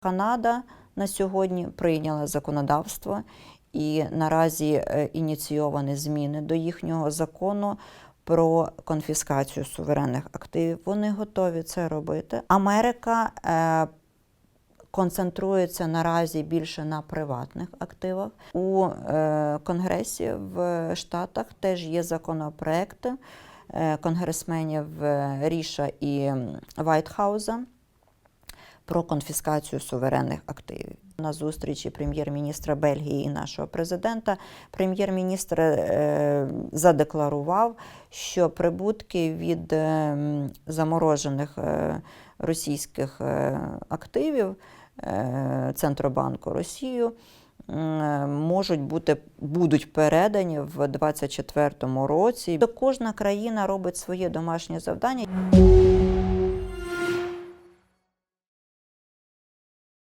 Канада на сьогодні прийняла законодавство і наразі е, ініційовані зміни до їхнього закону про конфіскацію суверенних активів. Вони готові це робити. Америка е, концентрується наразі більше на приватних активах. У е, Конгресі в Штатах теж є законопроекти е, конгресменів е, Ріша і Вайтхауза про конфіскацію суверенних активів. На зустрічі прем'єр-міністра Бельгії і нашого президента прем'єр-міністр е, задекларував, що прибутки від е, заморожених е, російських активів Центробанку Росію можуть бути будуть передані в 2024 році. Кожна країна робить своє домашнє завдання.